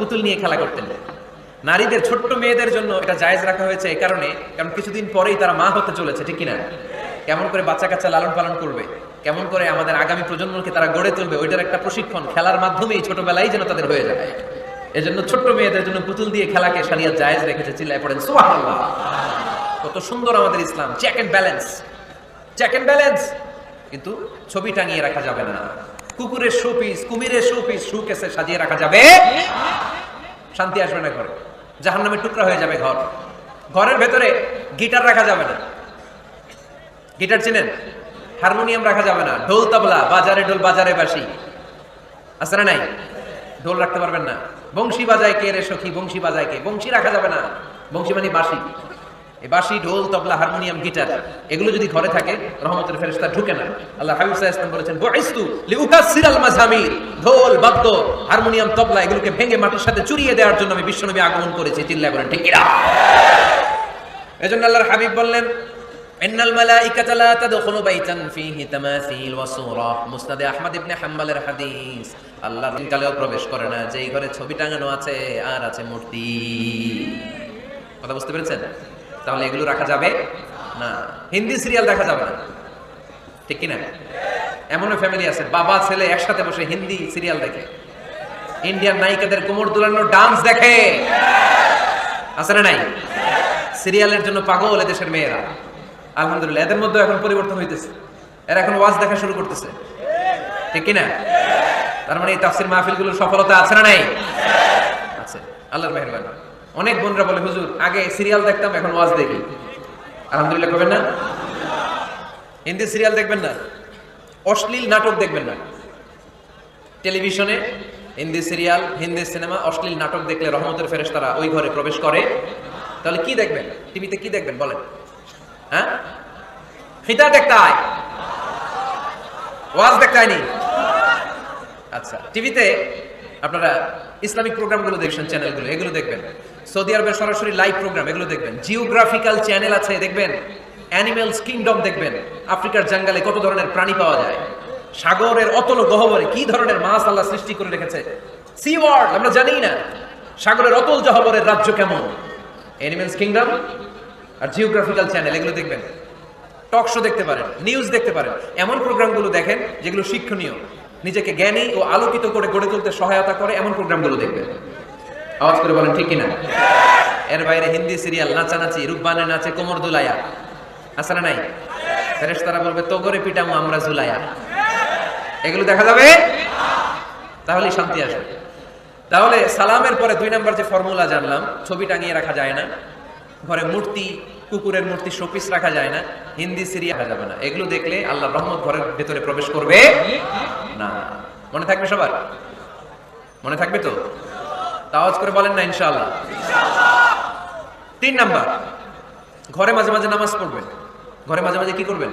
পুতুল নিয়ে খেলা করতেন। নারীদের ছোট্ট মেয়েদের জন্য এটা জায়েজ রাখা হয়েছে এই কারণে, কারণ কিছুদিন পরেই তারা মা হতে চলেছে, ঠিক কিনা? কেমন করে বাচ্চা কাচ্চা লালন পালন করবে, কেমন করে আমাদের আগামী প্রজন্মকে তারা গড়ে তুলবে, ওইটার একটা প্রশিক্ষণ খেলার মাধ্যমেই ছোটবেলায় যেন তাদের হয়ে যায়। এজন্য ছোট্ট মেয়েদের জন্য পুতুল দিয়ে খেলাকে সারিয়া জায়েজ রেখেছে, চিল্লায় পড়েন কত সুন্দর আমাদের ইসলাম check and balance check and balance কিন্তু ছবি টাঙিয়ে রাখা যাবে না। কুকুরের শো পিস কুমিরের শো পিস শু কেসে সাজিয়ে রাখা যাবে। শান্তি আসবে না ঘরে। জাহান নামে টুকরা হয়ে যাবে ঘর। ঘরের ভেতরে গিটার রাখা যাবে না। গিটার চেনেন? হারমোনিয়াম রাখা যাবে না। ঢোল তবলা, বাজারে ঢোল, বাজারে বাসি আছে না নাই? ঢোল রাখতে পারবেন না। বংশী বাজায় কে রে সখী? বংশী বাজায় কে? বংশী রাখা যাবে না। বংশী মানে এই বাঁশি, ঢোল, তবলা, হারমোনিয়াম, গিটার এগুলো যদি ঘরে থাকে, রহমতের ঢুকে না। আল্লাহ হাবিব বলেছেন লিউকাসসিরাল মাজামির ঢোল, বাদ্য, হারমোনিয়াম, তবলা এগুলোকে ভেঙে মাটির সাথে চুরিয়ে দেওয়ার জন্য আমি বিশ্বনবী আগমন করেছি। চিল্লায় বলেন, ঠিক এজন্য আল্লাহর হাবিব বললেন হাদিস। দিনকালেও প্রবেশ করে না, যেই ঘরে ছবি টাঙানো আছে, আর আছে মূর্তি। কথা বুঝতে পেরেছেন? তাহলে এগুলো রাখা যাবে না। হিন্দি সিরিয়াল দেখা যাবে না। ঠিক কি না এমনও ফ্যামিলি আছে, বাবা, ছেলে একসাথে বসে হিন্দি সিরিয়াল দেখে। ইন্ডিয়ান নায়িকাদের কোমর দুলানো ডান্স দেখে। আছে না নাই? সিরিয়ালের জন্য পাগল এদেশের মেয়েরা। আলহামদুলিল্লাহ, এদের মধ্যে এখন পরিবর্তন হইতেছে। এরা এখন ওয়াজ দেখা শুরু করতেছে। ঠিক কিনা? তার মানে এই তাফসির মাহফিলগুলোর সফলতা আছে না নাই? আছে। আল্লাহর মেহরবানি। অনেক বোনরা বলে, হুজুর, আগে সিরিয়াল দেখতাম, এখন ওয়াজ দেখি। আলহামদুলিল্লাহ করবেন না? হিন্দি সিরিয়াল দেখবেন না? অশ্লীল নাটক দেখবেন না? টেলিভিশনে হিন্দি সিরিয়াল হিন্দি সিনেমা অশ্লীল নাটক দেখলে রহমতের ফেরেস তারা ওই ঘরে প্রবেশ করে। তাহলে কি দেখবেন? টিভিতে কি দেখবেন? বলেন। হ্যাঁ? খিতা দেখতে আয়। ওয়াজ দেখতে আয়নি। আচ্ছা টিভিতে আপনারা ইসলামিক প্রোগ্রামগুলো দেখছেন, চ্যানেলগুলো, এগুলো দেখবেন। সৌদি আরবের সরাসরি লাইভ প্রোগ্রাম এগুলো দেখবেন। জিওগ্রাফিক্যাল চ্যানেল আছে, দেখবেন। অ্যানিমেলস কিংডম দেখবেন। আফ্রিকার জঙ্গলে কত ধরনের প্রাণী পাওয়া যায়। সাগরের অতল গহবরে কি ধরনের মাছ আল্লাহ সৃষ্টি করে রেখেছে? সি ওয়ার্ল্ড আমরা জানি না। সাগরের অতল গহবরের রাজ্য কেমন? অ্যানিমেলস কিংডম আর জিওগ্রাফিক্যাল চ্যানেল এগুলো দেখবেন। টক শো দেখতে পারেন নিউজ দেখতে পারেন। এমন প্রোগ্রামগুলো দেখেন যেগুলো শিক্ষণীয়। নিজেকে জ্ঞানী ও আলোকিত করে গড়ে তুলতে সহায়তা করে, এমন প্রোগ্রামগুলো দেখবেন। আওয়াজ করে বলেন, ঠিক কিনা? এর বাইরে হিন্দি সিরিয়াল, নাচানাচি রূপবানের নাচে কোমর দুলাইয়া। না নাই? ফেরেশতারা বলবে তো করে পিটামু, আমরা জুলাইয়া এগুলো দেখা যাবে? তাহলে শান্তি আসবে। তাহলে সালামের পরে দুই নাম্বার যে ফর্মুলা জানলাম, ছবি টাঙিয়ে রাখা যায় না। ঘরে মূর্তি, কুকুরের মূর্তি, শোপিস রাখা যায় না। হিন্দি সিরিয়া রাখা যাবে না। এগুলো দেখলে আল্লাহ রহমত ঘরের ভেতরে প্রবেশ করবে না। মনে থাকবে সবার? মনে থাকবে তা? আওয়াজ করে বলেন না, ইনশাআল্লাহ। তিন নাম্বার, ঘরে মাঝে মাঝে নামাজ পড়বেন। ঘরে মাঝে মাঝে কি করবেন?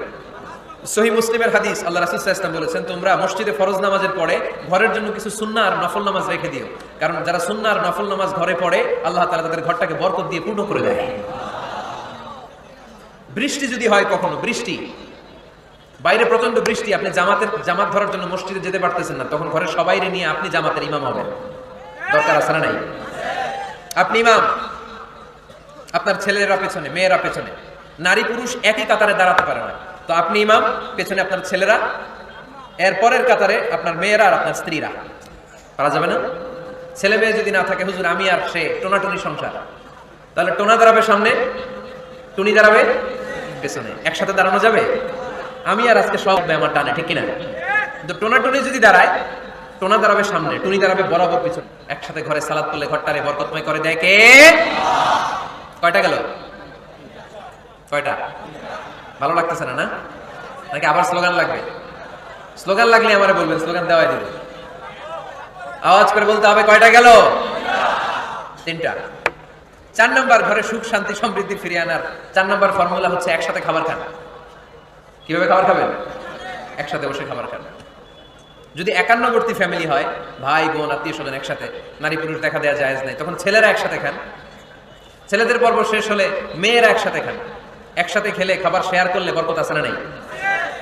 সহি মুসলিমের হাদিস আল্লাহ রাসুল ইসলাম বলেছেন, তোমরা মসজিদে ফরজ নামাজের পরে ঘরের জন্য কিছু সুন্না আর নফল নামাজ রেখে দিও। কারণ যারা সুন্না আর নফল নামাজ ঘরে পড়ে, আল্লাহ তালা তাদের ঘরটাকে বরকত দিয়ে পূর্ণ করে দেয়। বৃষ্টি যদি হয় কখনো, বৃষ্টি। বাইরে প্রচণ্ড বৃষ্টি, আপনি জামাতের জামাত ধরার জন্য মসজিদে যেতে পারতেছেন না, তখন ঘরের সবাই নিয়ে আপনি জামাতের ইমাম হবেন। দরকার আছে না নাই? আপনি ইমাম, আপনার ছেলেরা পেছনে, মেয়েরা পেছনে, নারী পুরুষ একই কাতারে দাঁড়াতে পারে না। তো আপনি ইমাম, পেছনে আপনার ছেলেরা, এর পরের কাতারে আপনার মেয়েরা আর আপনার স্ত্রীরা। পারা যাবে না? ছেলে মেয়ে যদি না থাকে, হুজুর, আমি আর সে টোনাটুনি সংসার। তাহলে টোনা দাঁড়াবে সামনে, টুনি দাঁড়াবে পেছনে। একসাথে দাঁড়ানো যাবে? আমি আর আজকে সব আমার টানে ঠিক কিনা? কিন্তু টোনা টুনি যদি দাঁড়ায় টোনা দাঁড়াবে সামনে, টুনি দাঁড়াবে বরাবর পিছনে। একসাথে ঘরে সালাদ করলে ঘরটারে বরকতময় করে দেয় কে? কয়টা গেল? কয়টা? ভালো লাগতেছে না না? নাকি আবার স্লোগান লাগবে? স্লোগান লাগলে আমারে বলবেন, স্লোগান দেওয়াই দিবে। আওয়াজ করে বলতে হবে, কয়টা গেল? তিনটা। চার নম্বর ঘরে সুখ, শান্তি, সমৃদ্ধি ফিরিয়ে আনার চার নম্বর ফর্মুলা হচ্ছে একসাথে খাবার খান। কীভাবে খাবার খাবেন? একসাথে বসে খাবার খান। যদি একান্নবর্তী ফ্যামিলি হয়, ভাই, বোন, আত্মীয় স্বজন একসাথে, নারী পুরুষ দেখা দেওয়া যায় নাই, তখন ছেলেরা একসাথে খান। ছেলেদের পর্ব শেষ হলে মেয়েরা একসাথে খান। একসাথে খেলে খাবার শেয়ার করলে বরকত আছে না নাই?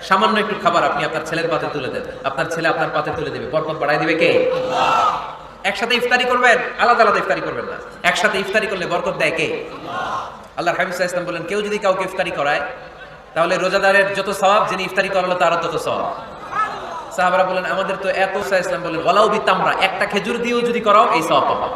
সামান্য একটু খাবার আপনি আপনার ছেলের পাতে তুলে দেন। আপনার ছেলে আপনার পাতে তুলে দেবে। বরকত বাড়াই দিবে কে? একসাথে ইফতারি করবেন? আলাদা আলাদা ইফতারি করবেন না। একসাথে ইফতারি করলে বরকত দেয় কে? আল্লাহ আলাইহি ওয়াসাল্লাম বলেন, কেউ যদি কাউকে ইফতারি করায়, তাহলে রোজাদারের যত স্বভাব যিনি ইফতারি করালো তারও তত সওয়াব। সাহাবারা বলেন, আমাদের তো এত ইসলাম বলেন ওলাও বি তামরা, একটা খেজুর দিয়েও যদি করাও এই সওয়াব পাবা।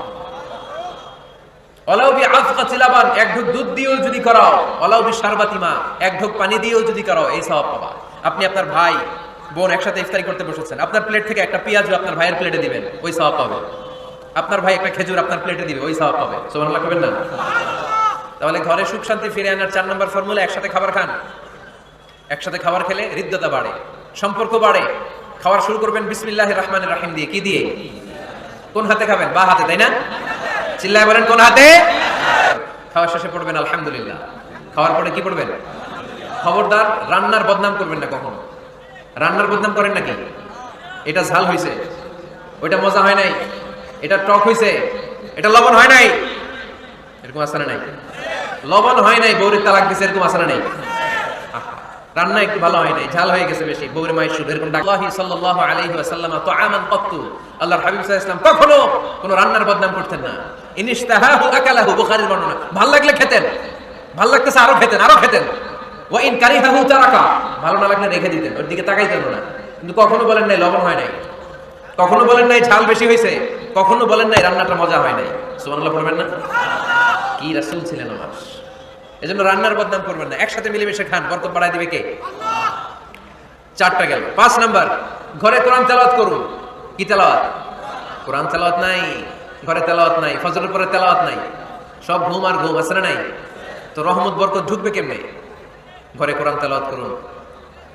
তাহলে ঘরে সুখ শান্তি ফিরে আনার চার নম্বর ফর্মুলা একসাথে খাবার খান। একসাথে খাবার খেলে হৃদ্যতা বাড়ে, সম্পর্ক বাড়ে। খাওয়ার শুরু করবেন বিসমিল্লাহ রহমান রাহিম দিয়ে। কি দিয়ে? কোন হাতে খাবেন? বা হাতে, তাই না? চিল্লায় বলেন, কোন হাতে? খাওয়ার শেষে পড়বেন, আলহামদুলিল্লাহ। খাওয়ার পরে কি পড়বেন? খবরদার, রান্নার বদনাম করবেন না কখনো। রান্নার বদনাম করেন নাকি? এটা ঝাল হয়েছে ওইটা মজা হয় নাই। এটা টক হয়েছে এটা লবণ হয় নাই। এরকম আসানা নাই। লবণ হয় নাই বৌরের তালাক দিছে, এরকম আসানা নাই। রান্না একটু ভালো হয় নাই, ঝাল হয়ে গেছে বেশি। বৌরে মায়ের সুদ এরকম আল্লাহি সাল্লাল্লাহু আলাইহি ওয়াসাল্লাম তাআমান কত্তু। আল্লাহর হাবিব সাল্লাল্লাহু কখনো কোনো রান্নার বদনাম করতেন না। ইনিশতাহাহু আকালাহু বুখারীর বর্ণনা। ভালো লাগলে খেতেন। ভালো লাগতেছে আরও খেতেন আরও খেতেন। ওয়া ইন কারিহাহু তারাকা। ভালো না লাগলে রেখে দিতেন, ওর দিকে তাকাইতেন না। কিন্তু কখনো বলেন নাই লবণ হয় নাই। কখনো বলেন নাই ঝাল বেশি হয়েছে। কখনো বলেন নাই রান্নাটা মজা হয় নাই। সুবহানাল্লাহ পড়বেন না? কি রাসূল ছিলেন আমার। এজন্য রান্নার বদনাম করবেন না। একসাথে মিলেমিশে খান। বরকত বাড়ায় দিবে কে? চারটা গেল। পাঁচ নাম্বার, ঘরে কোরআন তেলাওয়াত করুন। কি তেলাওয়াত? কোরআন তেলাওয়াত নাই, ঘরে তেলাওয়াত নাই, ফজরের পরে তেলাওয়াত নাই। সব ঘুম আর ঘুম, আছে নাই? তো রহমত, বরকত ঢুকবে কেমনে? ঘরে কোরআন তেলাওয়াত করুন।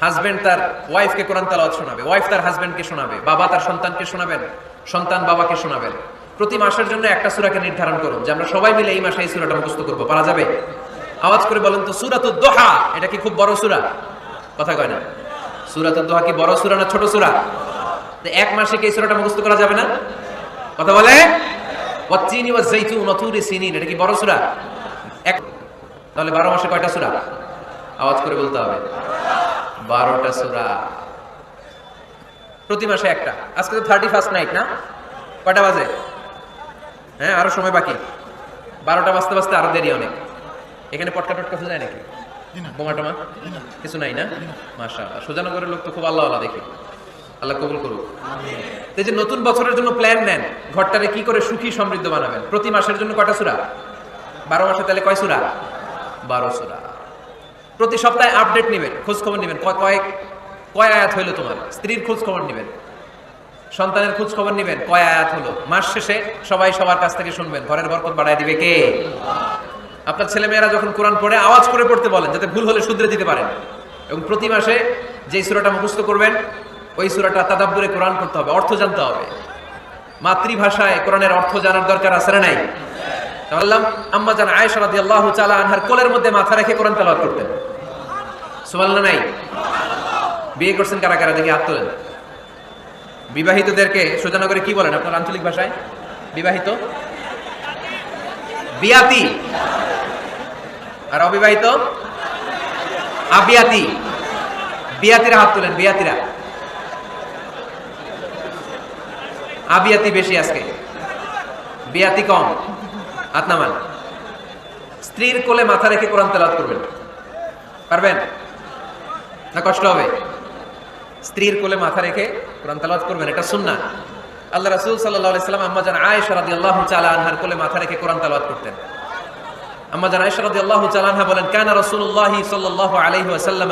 হাজবেন্ড তার ওয়াইফকে কোরআন তেলাওয়াত শোনাবে। ওয়াইফ তার হাজবেন্ডকে শোনাবে। বাবা তার সন্তানকে শোনাবেন। সন্তান বাবাকে শোনাবেন। প্রতি মাসের জন্য একটা সূরাকে নির্ধারণ করুন, যে আমরা সবাই মিলে এই মাসে এই সূরাটা মুখস্থ করব। পারা যাবে? আওয়াজ করে বলেন তো সূরাতুদ দোহা, এটা কি খুব বড় সূরা? কথা কয় না। সূরাতুদ দোহা কি বড় সূরা না ছোট সূরা? এক মাসে কি সূরাটা মুখস্থ করা যাবে না? কথা বলে? ওয়াজ জাইতুন ওয়া তুরি সিনিন, এটা কি বড় সূরা? এক তাহলে 12 মাসে কয়টা সূরা? আওয়াজ করে বলতে হবে। বারোটা সুরা। প্রতি মাসে একটা। আজকে তো থার্টি ফার্স্ট নাইট না? কয়টা বাজে? হ্যাঁ আরও সময় বাকি। বারোটা বাজতে বাজতে আরও দেরি অনেক। এখানে পটকা টটকা যায় নাকি? বোমা টোমা? কিছু নাই না? মাসা সোজানগরের লোক তো খুব আল্লাহ আল্লাহ দেখি। আল্লাহ কবুল করুক। এই যে নতুন বছরের জন্য প্ল্যান নেন ঘরটারে কি করে সুখী সমৃদ্ধ বানাবেন? প্রতি মাসের জন্য কয়টা সুরা? বারো মাসে তাহলে কয় সুরা? বারো সুরা। প্রতি সপ্তাহে আপডেট নেবেন খোঁজ খবর নেবেন। কয় কয়েক কয় আয়াত হইল তোমার? স্ত্রীর খোঁজ খবর নেবেন। সন্তানের খোঁজ খবর নেবেন। কয় আয়াত হলো? মাস শেষে সবাই সবার কাছ থেকে শুনবেন। ঘরের বরকত বাড়ায় দিবে কে? আপনার ছেলে মেয়েরা যখন কোরআন পড়ে, আওয়াজ করে পড়তে বলেন, যাতে ভুল হলে শুধরে দিতে পারেন। এবং প্রতি মাসে যেই সূরাটা মুখস্থ করবেন, ওই সূরাটা তাদাব্বুরে কোরআন করতে হবে, অর্থ জানতে হবে। মাতৃভাষায় কোরআনের অর্থ জানার দরকার আছে না নাই? বললাম আম্মা জান আয়েশা রাদিয়াল্লাহু তাআলা আনহার কোলের মধ্যে মাথা রেখে কোরআন তেলাওয়াত করতেন। সুবহানাল্লাহ নাই? বিয়ে করছেন কারা কারা? দেখি হাত তোলেন। বিবাহিতদেরকে সোজানগরে কি বলেন আপনার আঞ্চলিক ভাষায়? বিবাহিত? বিয়াতি। আর অবিবাহিত? আবিয়াতি বিয়াতিরা হাত তোলেন, বিয়াতিরা। আবিয়াতি বেশি আজকে। বিয়াতি কম। হাত স্ত্রীর কোলে মাথা রেখে কোরআন তেলাওয়াত করবেন। পারবেন? না কষ্ট হবে? স্ত্রীর কোলে মাথা রেখে কোরআন তেলাওয়াত করবেন, এটা সুন্নাহ। আল্লাহ রাসূল আলাইহি সাল্লাম, আম্মা জান আয়েশা রাদিয়াল্লাহু তাআলা আনহার কোলে মাথা রেখে কোরআন তেলাওয়াত করতেন। আয়েশা রাদিয়াল্লাহু তাআলা আনহা বলেন, কানা রাসূলুল্লাহ সাল্লাল্লাহু আলাইহি ওয়াসাল্লাম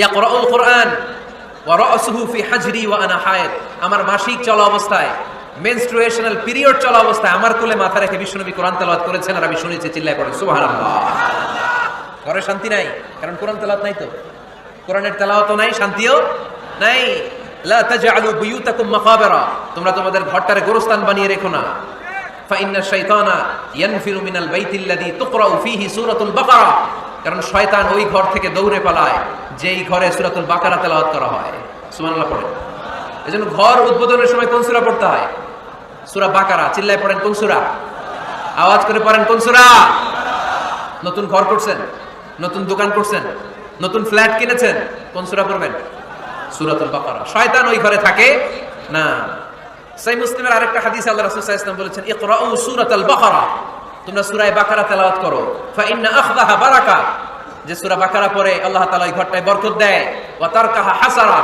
ইয়াকরাউল ওয়া রাসুহু ফি হাজরি ওয়া আনা আমার মাসিক চলা অবস্থায় মেনস্ট্রুয়েশনাল পিরিয়ড চলা অবস্থায় আমার কোলে মাথা রেখে বিশ্বনবী কোরআন তেলাওয়াত করেছেন আর আমি শুনেছি, চিল্লায় করে সুবহানাল্লাহ। ঘরে শান্তি নাই, কারণ কোরআন তেলাওয়াত নাই তো। কোরআনের তেলাওয়াতও নাই, শান্তিও নাই। লা তাজআলু বুয়ুতাকুম তোমরা তোমাদের ঘরটারে গোরস্থান বানিয়ে রেখো না। ফাইন্না শাইতানা ইয়ানফিরু মিনাল বাইতিল্লাযী তুকরাউ ফীহি সূরাতুল বাকারা। কারণ শয়তান ওই ঘর থেকে দৌড়ে পালায়, যেই ঘরে সূরাতুল বাকারা তেলাওয়াত করা হয়। সুবহানাল্লাহ পড়েন। এজন্য ঘর উদ্বোধনের সময় কোন সূরা পড়তে হয়? সূরা বাকারা। চিল্লায় পড়েন কোন সূরা? আওয়াজ করে পড়েন কোন সূরা? নতুন ঘর করছেন? নতুন দোকান করছেন? নতুন ফ্ল্যাট কিনেছেন? কোন সূরা পড়বেন? সূরাতুল বাকারা। শয়তান ওই ঘরে থাকে? না। সাই মুসলিমের আরেকটা হাদিস আল্লাহ রাসূল সাল্লাল্লাহু আলাইহি ওয়াসাল্লাম বলেছেন, ইকরাউ সূরাতাল বাকারা। তোমরা সূরা বাকারা তেলাওয়াত করো। ফা ইন্না আখদাহা বারাকা। যে সূরা বাকারা পড়ে, আল্লাহ তাআলা ওই ঘরটায় বরকত দেয়। ওয়া তারকাহা হাসারা।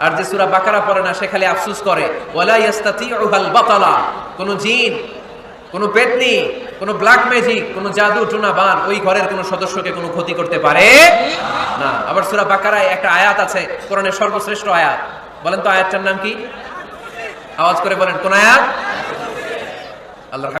আর যে সূরা বাকারা পড়ে না, সে খালি আফসোস করে। ওয়ালা ইয়াস্তাতিউহাল বাতালা। কোন জিন, কোন পেতনি, কোন ব্ল্যাক ম্যাজিক, কোন জাদু টুনা বান ওই ঘরের কোন সদস্যকে কোনো ক্ষতি করতে পারে না। আবার সূরা বাকারায় একটা আয়াত আছে, কোরআনের সর্বশ্রেষ্ঠ আয়াত। বলেন তো আয়াতটার নাম কি? আওয়াজ করে বলেন কোন আয়াত? আল্লাহ